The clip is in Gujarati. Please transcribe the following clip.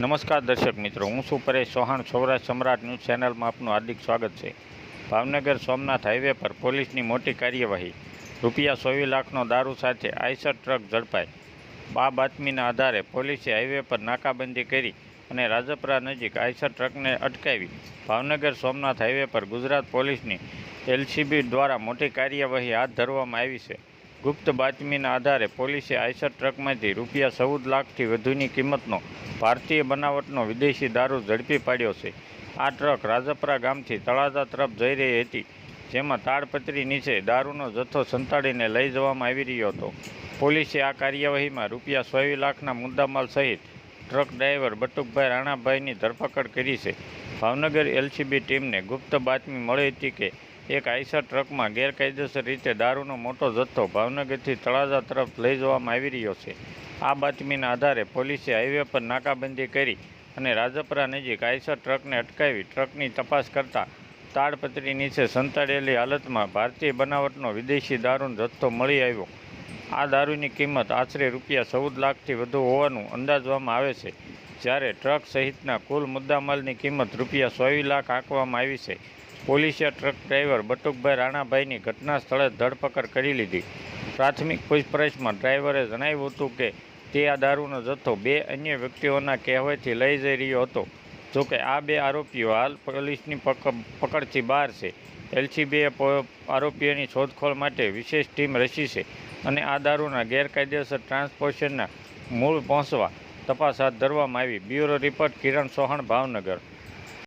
નમસ્કાર દર્શક મિત્રો, હું છું પરેશ ચૌહાણ, સૌરાષ્ટ્ર સમ્રાટ ન્યૂઝ ચેનલમાં આપનું હાર્દિક સ્વાગત છે. ભાવનગર સોમનાથ હાઈવે પર પોલીસની મોટી કાર્યવાહી, રૂપિયા સોવી લાખનો દારૂ સાથે આઈસર ટ્રક ઝડપાઈ આ બાતમીના આધારે પોલીસે હાઈવે પર નાકાબંધી કરી અને રાજપરા નજીક આઈસર ટ્રકને અટકાવી ભાવનગર સોમનાથ હાઈવે પર ગુજરાત પોલીસની એલસીબી દ્વારા મોટી કાર્યવાહી હાથ ધરવામાં આવી છે. ગુપ્ત બાતમીના આધારે પોલીસે આઈસર ટ્રકમાંથી રૂપિયા ચૌદ લાખથી વધુની કિંમતનો ભારતીય બનાવટનો વિદેશી દારૂ ઝડપી પાડ્યો છે. આ ટ્રક રાજપરા ગામથી તળાજા તરફ જઈ રહી હતી, જેમાં તાડપત્રી નીચે દારૂનો જથ્થો સંતાડીને લઈ જવામાં આવી રહ્યો હતો. પોલીસે આ કાર્યવાહીમાં રૂપિયા સોવી લાખના મુદ્દામાલ સહિત ટ્રક ડ્રાઈવર બટુકભાઈ રાણાભાઈની ધરપકડ કરી છે. ભાવનગર એલસીબી ટીમને ગુપ્ત બાતમી મળી હતી કે એક આઈસર ટ્રકમાં ગેરકાયદેસર રીતે દારૂનો મોટો જથ્થો ભાવનગરથી તળાજા તરફ લઈ જવામાં આવી રહ્યો છે. આ બાતમીના આધારે પોલીસે હાઈવે પર નાકાબંધી કરી અને રાજપરા નજીક આઈસર ટ્રકને અટકાવી ટ્રકની તપાસ કરતા તાડપત્રી નીચે સંતાડેલી હાલતમાં ભારતીય બનાવટનો વિદેશી દારૂનો જથ્થો મળી આવ્યો. આ દારૂની કિંમત આશરે રૂપિયા ચૌદ લાખથી વધુ હોવાનું અંદાજવામાં આવે છે, જ્યારે ટ્રક સહિતના કુલ મુદ્દામાલની કિંમત રૂપિયા સોવી લાખ આંકવામાં આવી છે. પોલીસે ટ્રક ડ્રાઈવર બટુકભાઈ રાણાભાઈની ઘટના સ્થળે ધરપકડ કરી લીધી. પ્રાથમિક પૂછપરછમાં ડ્રાઈવરે જણાવ્યું હતું કે તે આ દારૂનો જથ્થો બે અન્ય વ્યક્તિઓના કહેવાથી લઈ જઈ રહ્યો હતો. જોકે આ બે આરોપીઓ હાલ પોલીસની પક, પકડથી બહાર છે. એલસીબીએ આરોપીઓની શોધખોળ માટે વિશેષ ટીમ રચી છે અને આ દારૂના ગેરકાયદેસર ટ્રાન્સપોર્ટેશનના મૂળ પહોંચવા તપાસ હાથ ધરવામાં આવી. Bureau report Kiran Sohan, Bhavnagar.